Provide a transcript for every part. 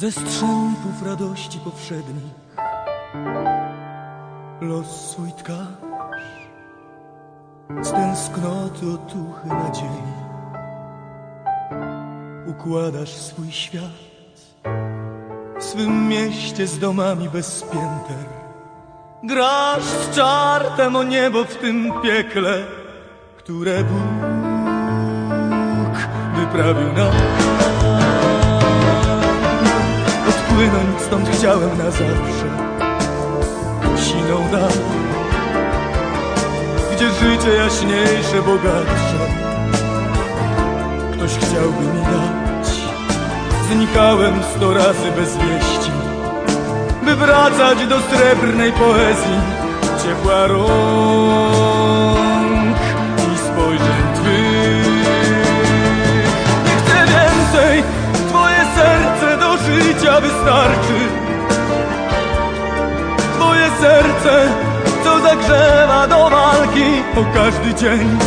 Ze strzępów radości powszednich. Los swój tkasz, z tęsknoty otuchy nadziei. Układasz swój świat. W swym mieście z domami bez pięter. Grasz z czartem o niebo w tym piekle, które Bóg wyprawił nam. Odpłynąć stąd chciałem na zawsze Siną dal Gdzie życie jaśniejsze, bogatsze Ktoś chciałby mi dać Znikałem sto razy bez wieści By wracać do srebrnej poezji. Ciepła rąk i spojrzeń twych. Nie chcę więcej Twoje serce do życia wystarczy. Twoje serce, co zagrzewa do walki o każdy dzień.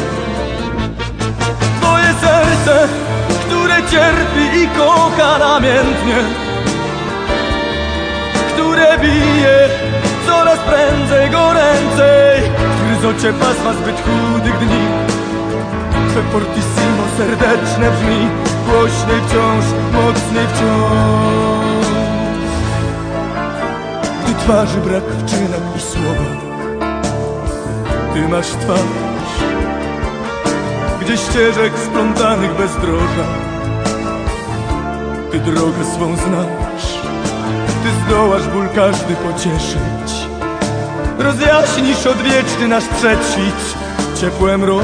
Twoje serce, które cierpi i kocha namiętnie Które bije coraz prędzej, goręcej W gryzocie pasma zbyt chudych dni Twe fortissimo serdeczne brzmi Głośniej wciąż, mocniej wciąż. Gdy twarzy brak w czynach i słowach Ty masz twarz. Gdzie ścieżek splątanych bezdroża Ty drogę swą znasz Ty zdołasz ból każdy pocieszyć. Rozjaśnisz odwieczny nasz przedświt Ciepłem rąk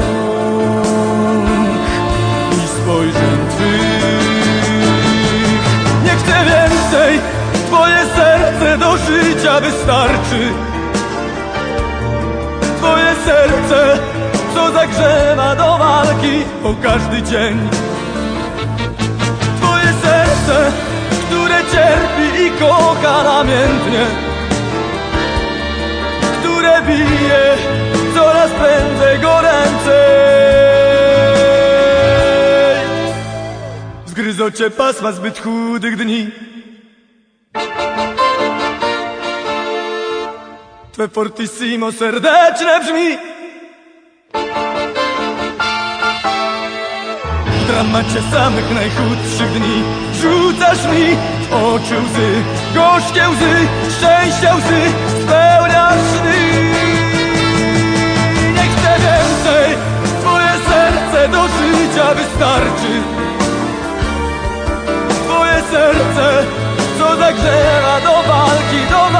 i spojrzeń twych. Nie chcę więcej, twoje serce do życia wystarczy. Twoje serce, co zagrzewa do walki o każdy dzień. Twoje serce, cierpi i kocha namiętnie Które bije coraz prędzej goręcej W gryzocie pasma zbyt chudych dni. Twe fortissimo serdeczne brzmi. W dramacie samych najchudszych dni Rzucasz mi oczy łzy Gorzkie łzy, szczęścia łzy Spełniasz sny. Nie chcę więcej Twoje serce do życia wystarczy. Twoje serce, co zagrzewa do walki, do walki,